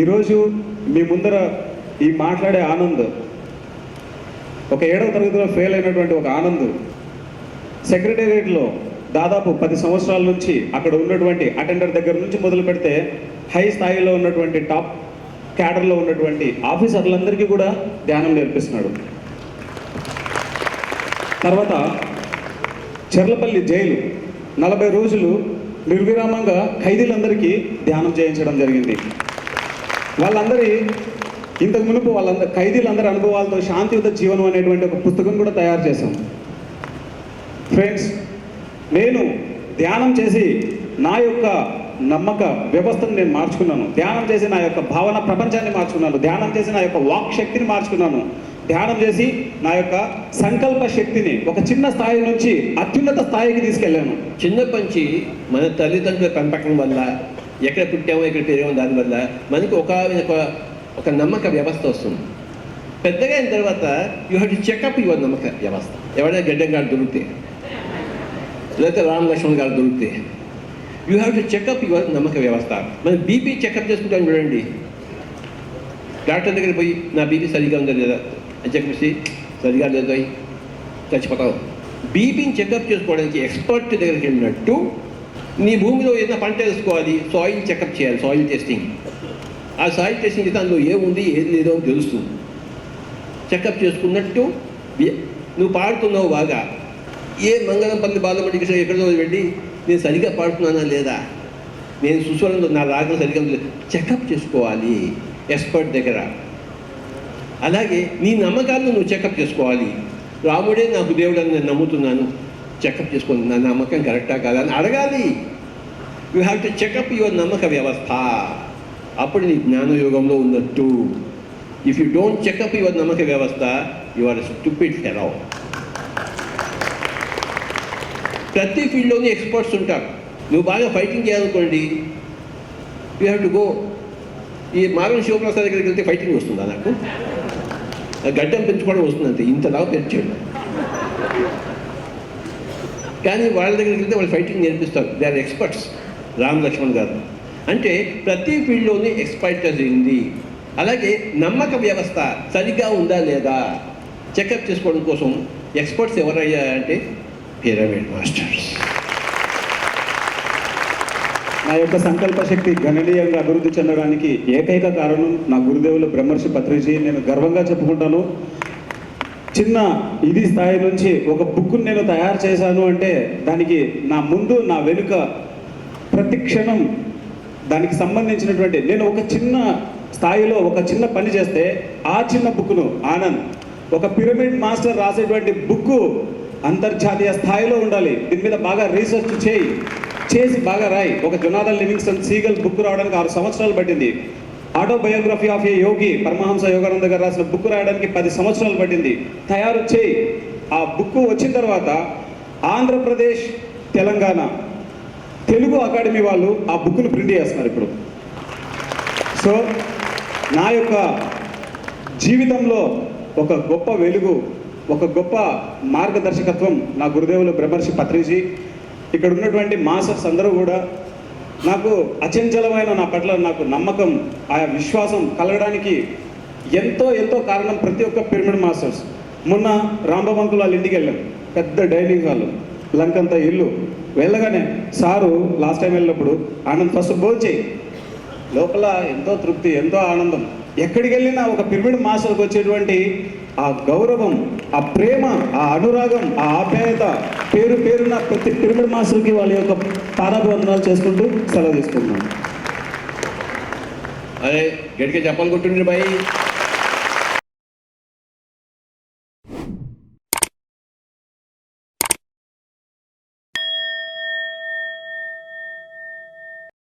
ఈరోజు మీ ముందర ఈ మాట్లాడే ఆనంద్ ఒక ఏడవ తరగతిలో ఫెయిల్ అయినటువంటి ఒక ఆనంద్. సెక్రటేరియట్లో దాదాపు పది సంవత్సరాల నుంచి అక్కడ ఉన్నటువంటి అటెండర్ దగ్గర నుంచి మొదలు పెడితే హై స్థాయిలో ఉన్నటువంటి టాప్ క్యాడర్లో ఉన్నటువంటి ఆఫీసర్లందరికీ కూడా ధ్యానం నేర్పిస్తున్నాడు. తర్వాత చెర్లపల్లి జైలు నలభై రోజులు నిర్విరామంగా ఖైదీలందరికీ ధ్యానం చేయించడం జరిగింది. వాళ్ళందరి ఇంతకు మునుపు వాళ్ళందరూ ఖైదీలందరి అనుభవాలతో శాంతియుత జీవనం అనేటువంటి ఒక పుస్తకం కూడా తయారు చేశాం. ఫ్రెండ్స్ నేను ధ్యానం చేసి నా యొక్క నమ్మక వ్యవస్థను నేను మార్చుకున్నాను. ధ్యానం చేసి నా యొక్క భావన ప్రపంచాన్ని మార్చుకున్నాను. ధ్యానం చేసి నా యొక్క వాక్ శక్తిని మార్చుకున్నాను. ధ్యానం చేసి నా యొక్క సంకల్ప శక్తిని ఒక చిన్న స్థాయి నుంచి అత్యున్నత స్థాయికి తీసుకెళ్ళాను. చిన్నప్పటి నుంచి మన తల్లిదండ్రుల పెంపకం వల్ల ఎక్కడ పుట్టామో ఎక్కడ పెరిగామో దానివల్ల మనకి ఒక ఒక- ఒక నమ్మక వ్యవస్థ వస్తుంది. పెద్దగా అయిన తర్వాత you have to checkup your నమ్మక వ్యవస్థ. ఎవరైనా గడ్డం గారు దొరికితే లేకపోతే రామ్ లక్ష్మణ్ గారు దొరికితే you have to checkup your నమ్మక వ్యవస్థ. మనం బీపీ చెకప్ చేసుకుంటాం చూడండి. డాక్టర్ దగ్గర పోయి నా బీపీ సరిగా ఉందా లేదా? అని చెప్పేసి సరిగా లేదా చచ్చిపోతావు. బీపీని చెకప్ చేసుకోవడానికి ఎక్స్పర్ట్ దగ్గరికి వెళ్ళినట్టు నీ భూమిలో ఏదైనా పంట వేసుకోవాలి సాయిల్ చెకప్ చేయాలి సాయిల్ టెస్టింగ్ ఆ సాయిల్ టెస్టింగ్ చేస్తే అందులో ఏముంది ఏది లేదో తెలుస్తుంది చెకప్ చేసుకున్నట్టు నువ్వు పాడుతున్నావు బాగా. ఏ మంగళంపల్లి బాలమణి కృష్ణ ఎక్కడో వెళ్ళి నేను సరిగ్గా పాడుతున్నానా లేదా? నేను సుస్వరంలో నా రాగం సరిగా చెకప్ చేసుకోవాలి ఎక్స్పర్ట్ దగ్గర. అలాగే నీ నమ్మకాలను నువ్వు చెకప్ చేసుకోవాలి. రాముడే నాకు దేవుడు అని నేను నమ్ముతున్నాను. చెకప్ చేసుకోండి నా నమ్మకం కరెక్టా కాదా అని అడగాలి. You have to check up your నమ్మక వ్యవస్థ. అప్పుడు నీ జ్ఞానయోగంలో ఉన్నట్టు. If you don't check up your నమ్మక వ్యవస్థ యు ఆర్ స్టూపిడ్ ఫెలో ప్రతి ఫీల్డ్లోని ఎక్స్పర్ట్స్ ఉంటారు. నువ్వు బాగా ఫైటింగ్ చేయాలనుకోండి యూ హ్యావ్ టు గో ఈ మారం శివప్రసాద్ దగ్గరికి వెళ్తే ఫైటింగ్ వస్తుందా నాకు? ఆ గడ్డం పెంచుకోవడం వస్తుంది అంతే ఇంతలాగా పెంచాడు కానీ వాళ్ళ దగ్గరికి వెళ్తే వాళ్ళు ఫైటింగ్ నేర్పిస్తారు. They are experts Ram Laxman garu. అంటే ప్రతి ఫీల్డ్లోని ఎక్స్పర్టైజ్ ఉంది. అలాగే నమ్మక వ్యవస్థ సరిగ్గా ఉందా లేదా చెకప్ చేసుకోవడం కోసం ఎక్స్పర్ట్స్ ఎవరయ్యారంటే పిరమిడ్ మాస్టర్స్ నా యొక్క సంకల్ప శక్తి గణనీయంగా అభివృద్ధి చెందడానికి ఏకైక కారణం నా గురుదేవులు బ్రహ్మర్షి పత్రిజీ. నేను గర్వంగా చెప్పుకుంటాను. చిన్న ఇది స్థాయి నుంచి ఒక బుక్ని నేను తయారు చేశాను అంటే దానికి నా ముందు నా వెనుక ప్రతి క్షణం దానికి సంబంధించినటువంటి నేను ఒక చిన్న స్థాయిలో ఒక చిన్న పని చేస్తే ఆ చిన్న బుక్ను ఆనంద్ ఒక పిరమిడ్ మాస్టర్ రాసేటువంటి బుక్ అంతర్జాతీయ స్థాయిలో ఉండాలి. దీని మీద బాగా రీసెర్చ్ చేయి. చేసి బాగా రాయి. ఒక జొనాథన్ లివింగ్స్టన్ సీగల్ బుక్ రావడానికి ఆరు సంవత్సరాలు పట్టింది. Autobiography of a Yogi Paramahansa Yogananda garu రాసిన బుక్ రాయడానికి పది సంవత్సరాలు పట్టింది. తయారు చేయి. ఆ బుక్ వచ్చిన తర్వాత ఆంధ్రప్రదేశ్ తెలంగాణ తెలుగు అకాడమీ వాళ్ళు ఆ బుక్ను ప్రింట్ చేస్తున్నారు ఇప్పుడు. సో నా యొక్క జీవితంలో ఒక గొప్ప వెలుగు ఒక గొప్ప మార్గదర్శకత్వం నా గురుదేవులు బ్రహ్మర్షి పత్రిజీ. ఇక్కడ ఉన్నటువంటి మాస్టర్స్ అందరూ కూడా నాకు అచంచలమైన నా పట్ల నాకు నమ్మకం ఆ విశ్వాసం కలగడానికి ఎంతో ఎంతో కారణం ప్రతి ఒక్క పిరమిడ్ మాస్టర్స్ మొన్న రాంబబంకులు వాళ్ళ ఇంటికి వెళ్ళాం. పెద్ద డైనింగ్ హాల్ లంకంత ఇల్లు. వెళ్ళగానే సారు లాస్ట్ టైం వెళ్ళినప్పుడు ఆనంద్ ఫస్ట్ భోజేయి లోపల ఎంతో తృప్తి ఎంతో ఆనందం. ఎక్కడికి వెళ్ళినా ఒక పిరమిడ్ మాస్టర్కి వచ్చేటువంటి ఆ గౌరవం ఆ ప్రేమ ఆ అనురాగం ఆ ఆప్యాయత పేరు పేరున ప్రతి పిరమిడ్ మాస్టర్కి వాళ్ళ యొక్క పాదాభివందనాలు చేసుకుంటూ సెలవు తీసుకుంటున్నాను. అరే గడికే చెప్పాలి బాయ్.